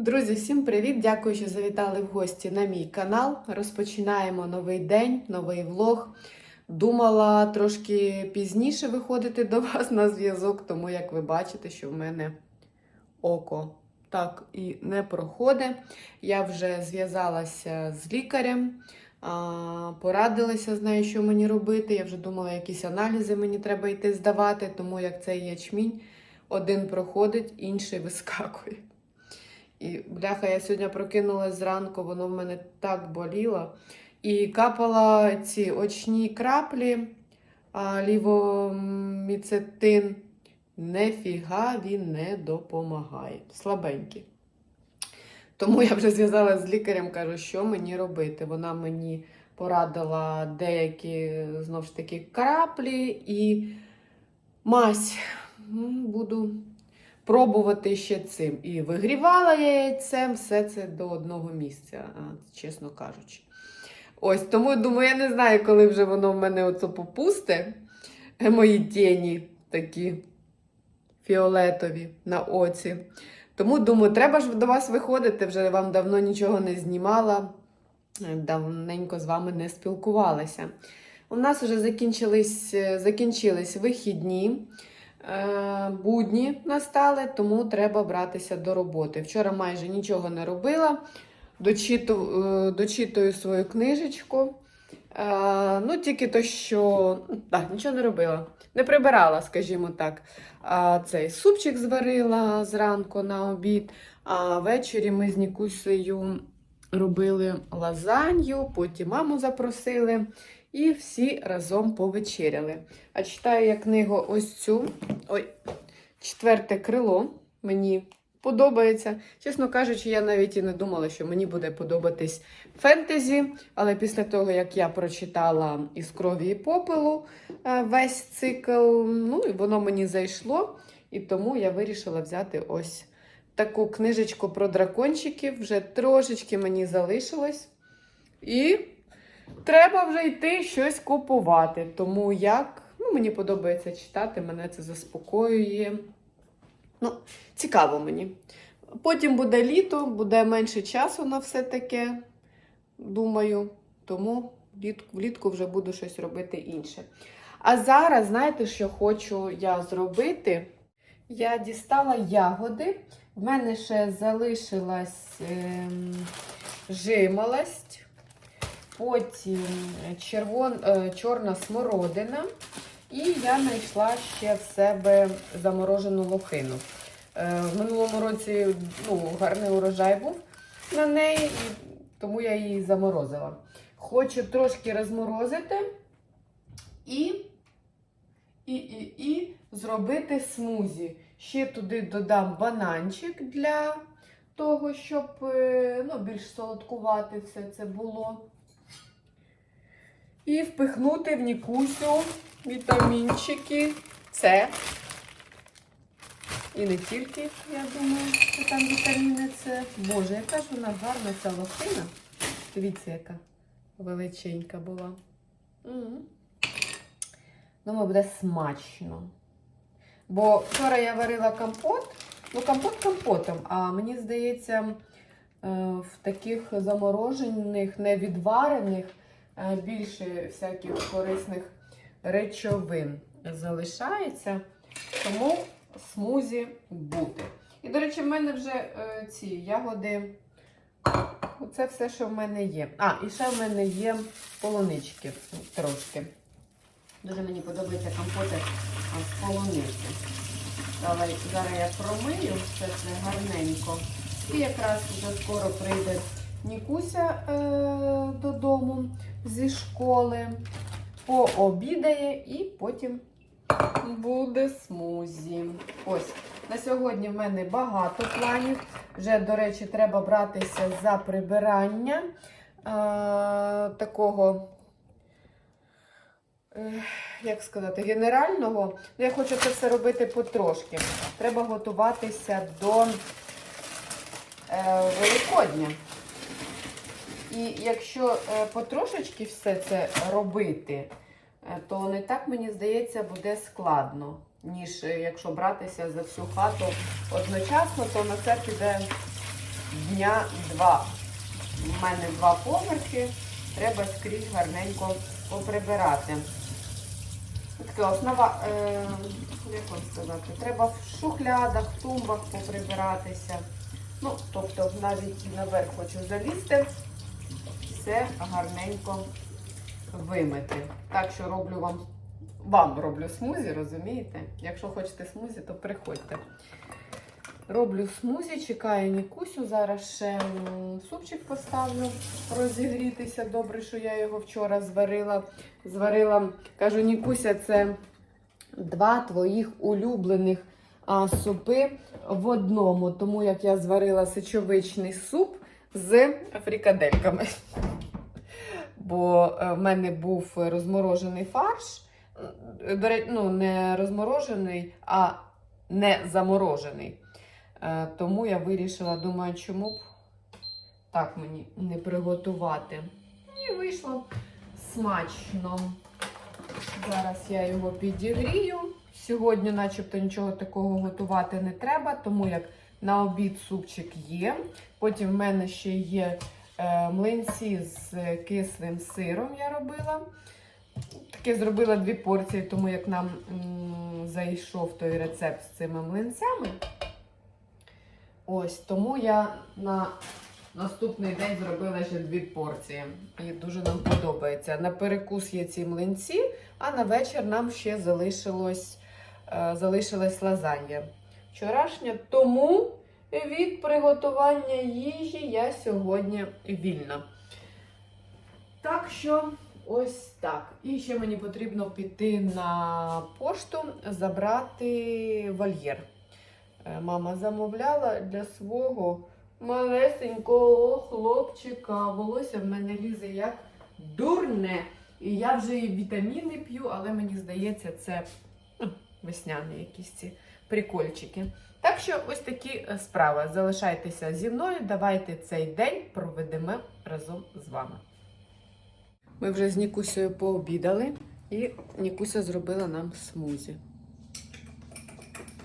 Друзі, всім привіт! Дякую, що завітали в гості на мій канал. Розпочинаємо новий день, новий влог. Думала трошки пізніше виходити до вас на зв'язок, тому як ви бачите, що в мене око так і не проходить. Я вже зв'язалася з лікарем, порадилася з нею, що мені робити. Я вже думала, якісь аналізи мені треба йти здавати, тому як цей ячмінь один проходить, інший вискакує. І бляха, я сьогодні прокинулась зранку, воно в мене так боліло. І капала ці очні краплі, а лівоміцетин. Нефіга він не допомагає. Слабенький. Тому я вже зв'язалася з лікарем, кажу, що мені робити. Вона мені порадила деякі знову ж таки краплі і мазь. Буду пробувати ще цим. І вигрівала я яйцем все це до одного місця, чесно кажучи. Ось тому думаю, я не знаю, коли вже воно в мене оце попусте. Е, Мої тіні такі фіолетові на оці. Тому думаю, треба ж до вас виходити. Вже вам давно нічого не знімала, е, давненько з вами не спілкувалася. У нас вже закінчились, е, закінчились вихідні. Е, Будні настали, тому треба братися до роботи. Вчора майже нічого не робила, дочиту, е, дочитую свою книжечку. Е, Ну, тільки то, що так, нічого не робила. Не прибирала, скажімо так. Цей супчик зварила зранку на обід, а ввечері ми з Нікусею робили лазанью, потім маму запросили і всі разом повечеряли. А читаю я книгу ось цю. Ой, четверте крило. Мені подобається. Чесно кажучи, я навіть і не думала, що мені буде подобатись фентезі. Але після того, як я прочитала із крові і попелу е, весь цикл, ну і воно мені зайшло. І тому я вирішила взяти ось таку книжечку про дракончиків. Вже трошечки мені залишилось. І треба вже йти щось купувати. Тому як ну, мені подобається читати, мене це заспокоює. Ну, цікаво мені. Потім буде літо, буде менше часу на все таке, думаю. Тому влітку, вже буду щось робити інше. А зараз, знаєте, що хочу я зробити? Я дістала ягоди. В мене ще залишилась ем, жимолость, потім червон, е, чорна смородина. І я знайшла ще в себе заморожену лохину. Е, В минулому році ну, гарний урожай був на неї, і тому я її заморозила. Хочу трошки розморозити і, і, і, і зробити смузі. Ще туди додам бананчик для того, щоб е, ну, більш солодкувати все це було. І впихнути в Нікусю вітамінчики С. І не тільки, я думаю, що там вітаміни С. Боже, яка ж вона гарна ця лохина. Дивіться, яка величенька була. М. Думаю, буде смачно. Бо вчора я варила компот, ну компот компотом, а мені здається, е, в таких заморожених, невідварених, більше всяких корисних речовин залишається. Тому смузі буде. І, до речі, в мене вже е, ці ягоди. Оце все, що в мене є. А, і ще в мене є полунички трошки. Дуже мені подобаються компоти а, з полунички. Зараз я промию все це гарненько. І якраз вже скоро прийде Нікуся е, додому зі школи, пообідає і потім буде смузі. Ось, на сьогодні в мене багато планів. Вже, до речі, треба братися за прибирання е, такого, е, як сказати, генерального. Ну, Я хочу це все робити потрошки. Треба готуватися до е, Великодня. І якщо е, потрошечки все це робити, е, то не так, мені здається, буде складно, ніж е, якщо братися за всю хату одночасно, то на це піде дня два. У мене два поверхи, треба скрізь гарненько поприбирати. Така основа, е, як вам сказати, треба в шухлядах, в тумбах поприбиратися. Ну, тобто навіть наверх хочу залізти, все гарненько вимити. Так що роблю вам, вам роблю смузі, розумієте? Якщо хочете смузі, то приходьте. Роблю смузі, чекаю Нікусю. Зараз ще супчик поставлю розігрітися. Добре, що я його вчора зварила. Зварила, кажу, Нікуся, це два твоїх улюблених а, супи в одному. Тому як я зварила сечовичний суп з фрікадельками. Бо е, в мене був розморожений фарш. Е, ну, не розморожений, а не заморожений. Е, Тому я вирішила, думаю, чому б так мені не приготувати. І вийшло смачно. Зараз я його підігрію. Сьогодні, начебто, нічого такого готувати не треба, тому як на обід супчик є. Потім в мене ще є млинці з кислим сиром я робила. Таке зробила дві порції, тому як нам зайшов той рецепт з цими млинцями. Ось, тому я на наступний день зробила ще дві порції. І дуже нам подобається. На перекус є ці млинці, а на вечір нам ще залишилось, е, залишилась лазанья. Вчорашня, тому від приготування їжі я сьогодні вільна. Так що ось так. І ще мені потрібно піти на пошту забрати вольєр. Е, Мама замовляла для свого малесенького хлопчика. Волосся в мене лізе як дурне. І я вже і вітаміни п'ю, але мені здається, це весняні якісь ці прикольчики. Так що ось такі е, справи. Залишайтеся зі мною. Давайте цей день проведемо разом з вами. Ми вже з Нікусею пообідали, і Нікуся зробила нам смузі.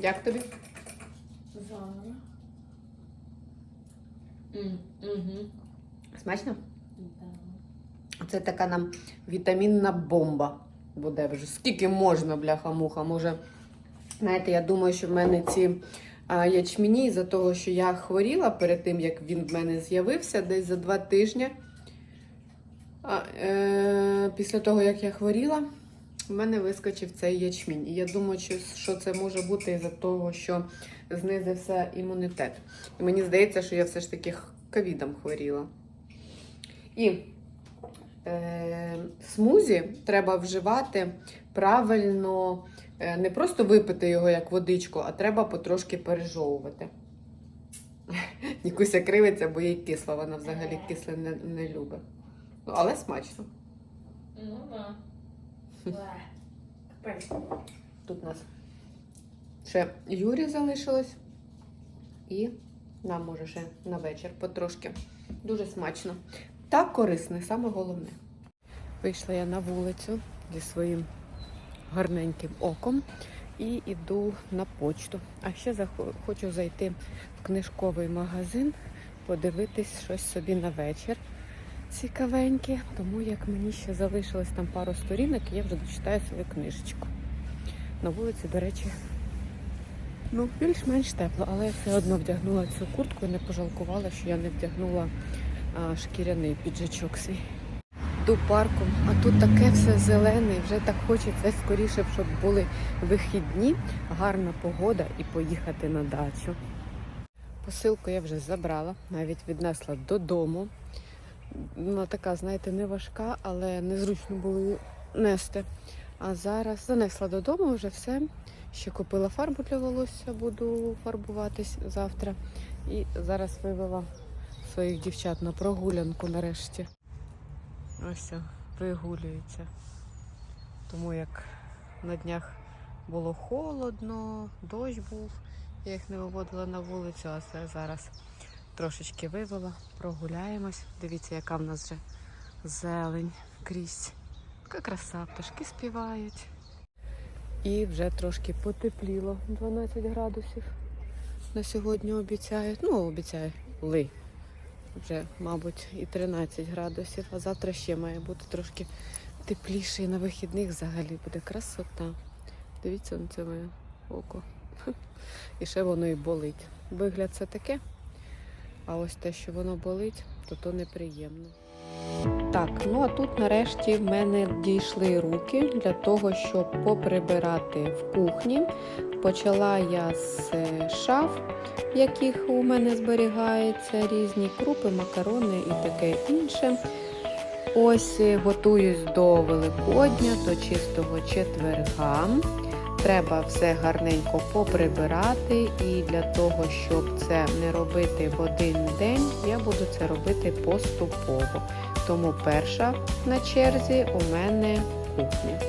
Як тобі? Угу. Смачно? Да. Це така нам вітамінна бомба буде вже. Скільки можна, бляха-муха. Може, знаєте, я думаю, що в мене ці ячміні за того, що я хворіла перед тим, як він в мене з'явився, десь за два тижні. А, е, після того, як я хворіла, в мене вискочив цей ячмінь. І я думаю, що, це може бути із-за того, що знизився імунітет. І мені здається, що я все ж таки ковідом хворіла. І смузі треба вживати правильно, е, не просто випити його як водичку, а треба потрошки пережовувати. Нікуся кривиться, бо їй кисло, вона взагалі кисле не, не любить. Ну, але смачно. Ну. Тут у нас ще Юрі залишилось. І нам може ще на вечір потрошки. Дуже смачно. Та корисне, саме головне. Вийшла я на вулицю зі своїм гарненьким оком і йду на почту. А ще хочу зайти в книжковий магазин, подивитись щось собі на вечір цікавеньке. Тому як мені ще залишилось там пару сторінок, я вже дочитаю свою книжечку. На вулиці, до речі, ну, більш-менш тепло, але я все одно вдягнула цю куртку і не пожалкувала, що я не вдягнула а, шкіряний піджачок свій. Йду парком, а тут таке все зелене, вже так хочеться скоріше, щоб були вихідні, гарна погода і поїхати на дачу. Посилку я вже забрала, навіть віднесла додому. Вона така, знаєте, не важка, але незручно було її нести. А зараз занесла додому вже все. Ще купила фарбу для волосся, буду фарбуватись завтра. І зараз вивела своїх дівчат на прогулянку нарешті. Ось о, вигулюються. Тому як на днях було холодно, дощ був, я їх не виводила на вулицю, а це зараз трошечки вивела, прогуляємось. Дивіться, яка в нас вже зелень крізь. Яка краса, пташки співають. І вже трошки потепліло 12 градусів. На сьогодні обіцяють. Ну, обіцяють Вже, мабуть, і 13 градусів, а завтра ще має бути трошки тепліше і на вихідних взагалі буде красота. Дивіться на це моє око. І ще воно і болить. Вигляд це таке, а ось те, що воно болить, то то неприємно. Так, ну а тут нарешті в мене дійшли руки для того, щоб поприбирати в кухні. Почала я з е, шаф, яких у мене зберігаються різні крупи, макарони і таке інше. Ось е, готуюсь до Великодня, до чистого четверга. Треба все гарненько поприбирати, і для того, щоб це не робити в один день, я буду це робити поступово. Тому перша на черзі у мене кухня.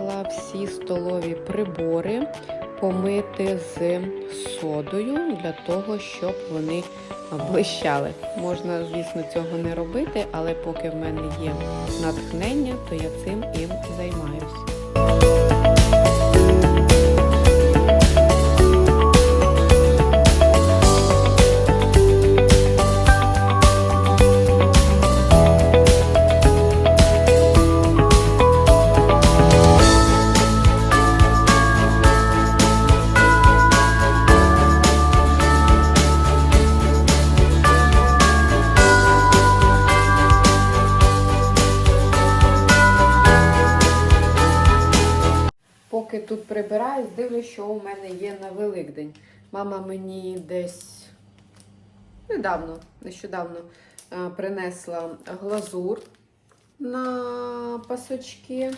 Вирішила всі столові прибори помити з содою для того, щоб вони блищали. Можна, звісно, цього не робити, але поки в мене є натхнення, то я цим і займаюся. Що у мене є на Великдень. Мама мені десь недавно, нещодавно е, принесла глазур на пасочки.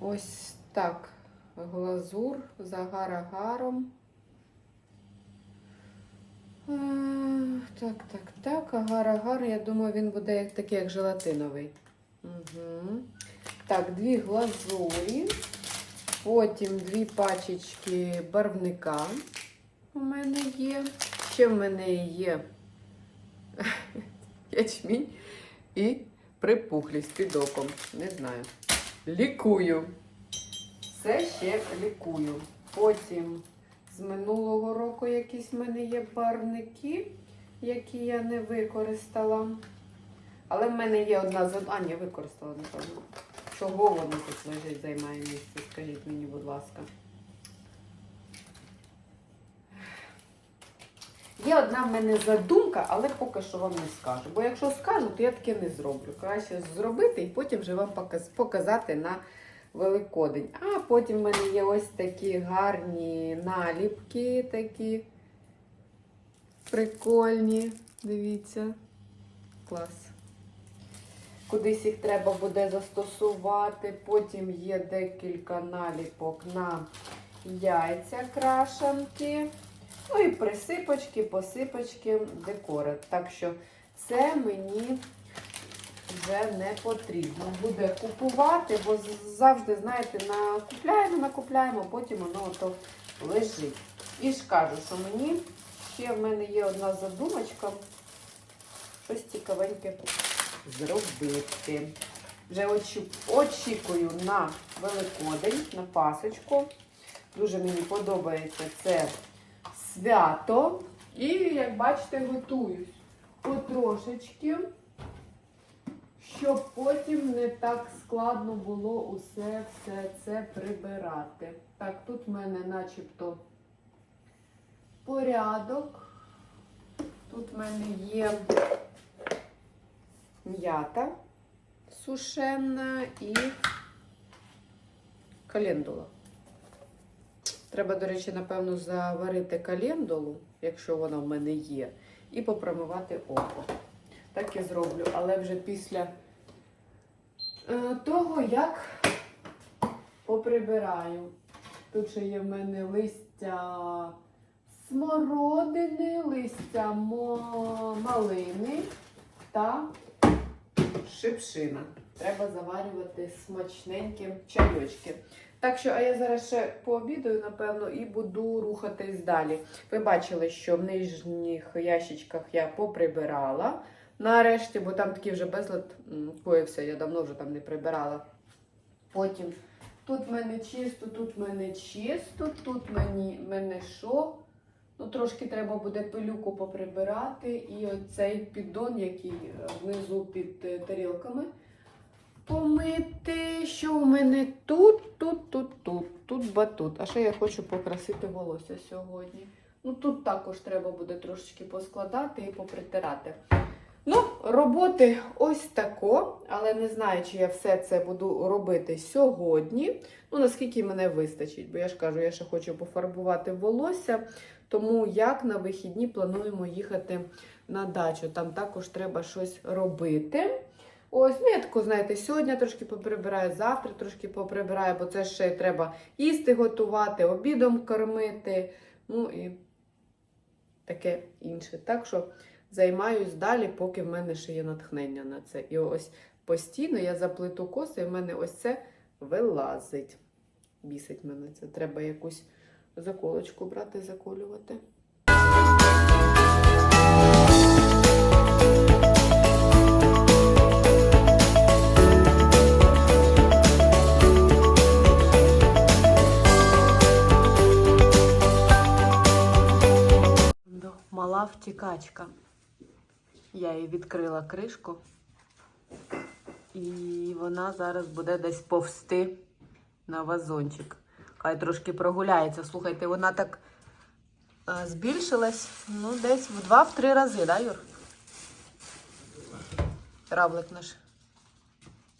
Ось так. Глазур з агар-агаром. Е, Так, так, так. Агар-агар, я думаю, він буде такий, як желатиновий. Угу. Так, дві глазурі. Потім дві пачечки барвника у мене є. Ще в мене є ячмінь і припухлість під оком. Не знаю. Лікую. Все ще лікую. Потім з минулого року якісь в мене є барвники, які я не використала. Але в мене є одна з... А, ні, використала, напевно. Чого воно тут лежить, займає місце? Скажіть мені, будь ласка. Є одна в мене задумка, але поки що вам не скажу. Бо якщо скажу, то я таке не зроблю. Краще зробити і потім вже вам показати на Великодень. А потім в мене є ось такі гарні наліпки, такі прикольні. Дивіться. Клас. Кудись їх треба буде застосувати. Потім є декілька наліпок на яйця крашанки. Ну і присипочки, посипочки, декори. Так що це мені вже не потрібно буде купувати, бо завжди, знаєте, накупляємо, накупляємо, потім воно ото лежить. І ж кажу, що мені ще в мене є одна задумочка. Щось цікавеньке зробити. Вже очікую на Великодень, на Пасочку. Дуже мені подобається це свято. І, як бачите, готуюсь потрошечки, щоб потім не так складно було усе все це прибирати. Так, тут в мене начебто порядок. Тут в мене є м'ята сушена і календула. Треба, до речі, напевно, заварити календулу, якщо вона в мене є. і попромивати око. Так і зроблю, але вже після е, того, як поприбираю. Тут ще є в мене листя смородини, листя малини та шипшина. Треба заварювати смачненькі чайочки. Так що, а я зараз ще пообідаю, напевно, і буду рухатись далі. Ви бачили, що в нижніх ящичках я поприбирала. Нарешті, бо там такий вже безлад коївся, я давно вже там не прибирала. Потім тут в мене чисто, тут в мене чисто, тут мені, мене що? Ну, трошки треба буде пилюку поприбирати. І оцей піддон, який е, внизу під е, тарілками, помити. Що у мене тут, тут, тут, тут, тут батут. А ще я хочу покрасити волосся сьогодні. Ну тут також треба буде трошечки поскладати і попритирати. Ну, роботи ось тако, але не знаю, чи я все це буду робити сьогодні. Ну, наскільки мене вистачить, бо я ж кажу, я ще хочу пофарбувати волосся. Тому як на вихідні плануємо їхати на дачу. Там також треба щось робити. Ось, ну я тако, знаєте, сьогодні трошки поприбираю, завтра трошки поприбираю, бо це ще й треба їсти готувати, обідом кормити. Ну і таке інше. Так що займаюсь далі, поки в мене ще є натхнення на це. І ось постійно я заплету коси, і в мене ось це вилазить. Бісить мене це. Треба якусь заколочку брати, заколювати. Мала втікачка. Я їй відкрила кришку, і вона зараз буде десь повсти на вазончик. Хай трошки прогуляється. Слухайте, вона так е, збільшилась ну, десь в два-три рази, да, Юр? Равлик наш.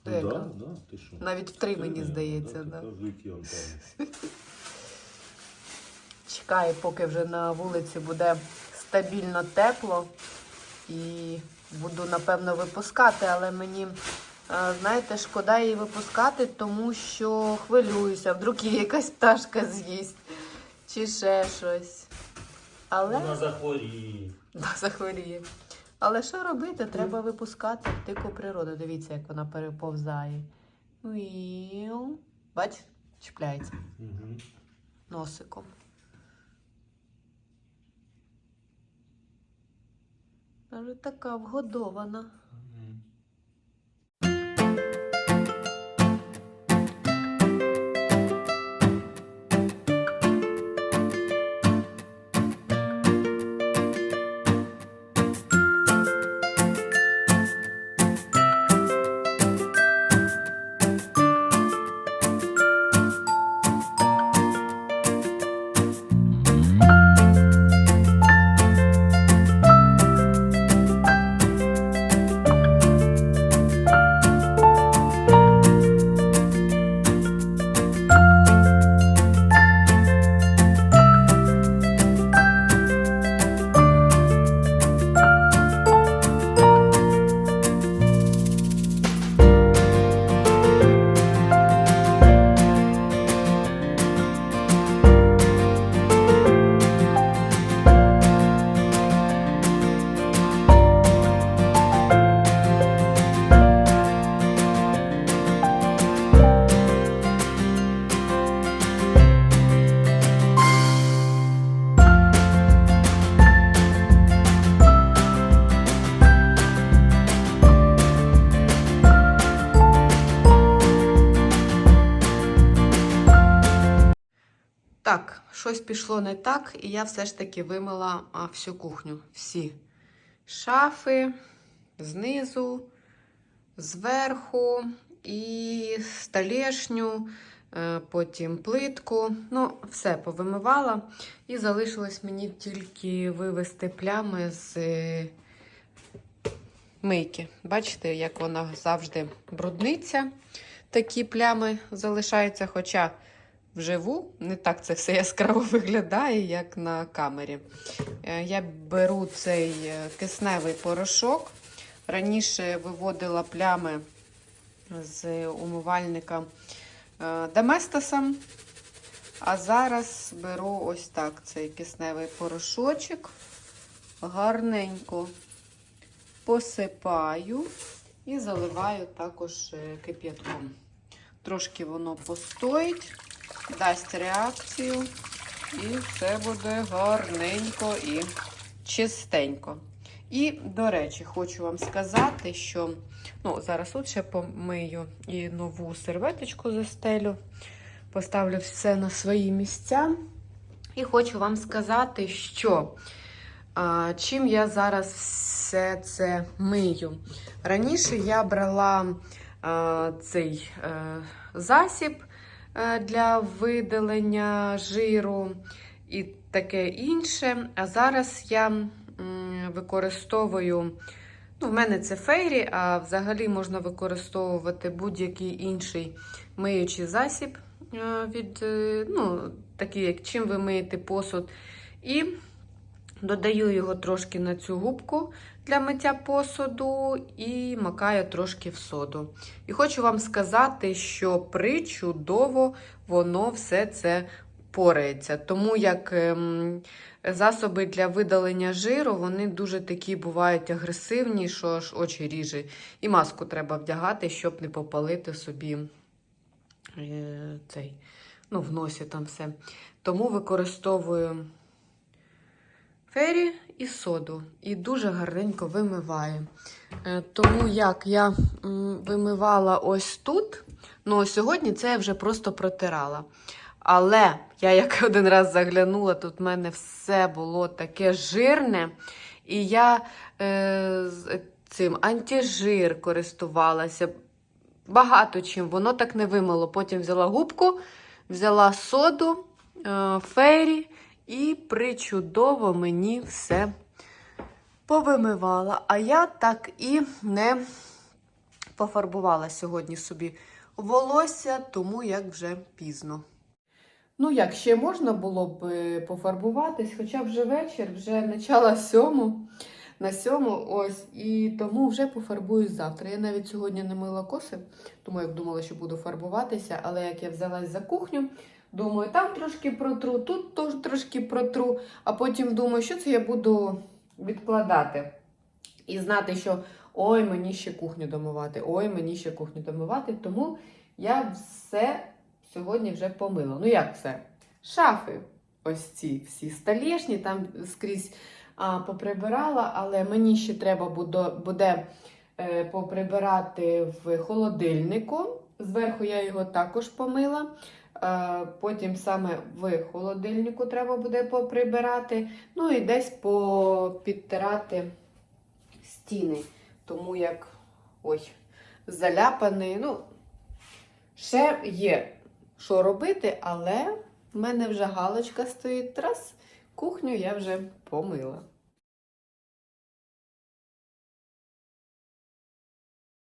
Ну, да, да, ти що? Навіть в три, мені здається. Да, Да. Чекаю, поки вже на вулиці буде стабільно тепло. І буду, напевно, випускати, але мені, знаєте, шкода її випускати, тому що хвилююся, вдруг її якась пташка з'їсть чи ще щось. Але Вона захворіє. Да, захворіє. Але що робити? Треба випускати дику природу. Дивіться, як вона переповзає. Бач, чіпляється Угу. носиком. Така вгодована. Пішло не так, і я все ж таки вимила всю кухню. Всі шафи знизу, зверху і столешню, е, потім плитку. Ну, все повимивала. І залишилось мені тільки вивести плями з е, мийки. Бачите, як вона завжди брудниться. Такі плями залишаються, хоча вживу. Не так це все яскраво виглядає, як на камері. Е, Я беру цей е, кисневий порошок. Раніше виводила плями з умивальника е, Доместосом. А зараз беру ось так цей кисневий порошочок. Гарненько посипаю і заливаю також кип'ятком. Трошки воно постоїть, дасть реакцію, і все буде гарненько і чистенько. І, до речі, хочу вам сказати, що ну, зараз от ще помию і нову серветочку застелю, поставлю все на свої місця. І хочу вам сказати, що а, чим я зараз все це мию. Раніше я брала а, цей е, засіб для видалення жиру і таке інше. А зараз я використовую, ну, в мене це фейрі, а взагалі можна використовувати будь-який інший миючий засіб е, від, е, ну, такий, як чим ви миєте посуд. І додаю його трошки на цю губку для миття посуду і макаю трошки в соду. І хочу вам сказати, що причудово воно все це порається. Тому як ем, засоби для видалення жиру, вони дуже такі бувають агресивні, що аж очі ріже. І маску треба вдягати, щоб не попалити собі е, цей, ну, в носі там все. Тому використовую фері і соду. І дуже гарненько вимиваю. Е, Тому як я вимивала ось тут, ну сьогодні це я вже просто протирала. Але я як один раз заглянула, тут в мене все було таке жирне. І я е, цим антижир користувалася. Багато чим, воно так не вимило. Потім взяла губку, взяла соду, е, фейрі і причудово мені все повимивала. А я так і не пофарбувала сьогодні собі волосся, тому як вже пізно. Ну, як ще можна було б е, пофарбуватись, хоча вже вечір, вже начало сьому, на сьому, ось, і тому вже пофарбуюсь завтра. Я навіть сьогодні не мила коси, тому як думала, що буду фарбуватися, але як я взялась за кухню, думаю, там трошки протру, тут теж трошки протру, а потім думаю, що це я буду відкладати. І знати, що ой, мені ще кухню домивати, ой, мені ще кухню домивати. Тому я все сьогодні вже помила. Ну, як все? Шафи, ось ці всі столішні, там скрізь а, поприбирала, але мені ще треба буде, е, поприбирати в холодильнику. Зверху я його також помила. Е, потім саме в холодильнику треба буде поприбирати. Ну і десь попідтирати стіни. Тому як ой, заляпаний. Ну, ще є що робити, але в мене вже галочка стоїть. Раз, кухню я вже помила.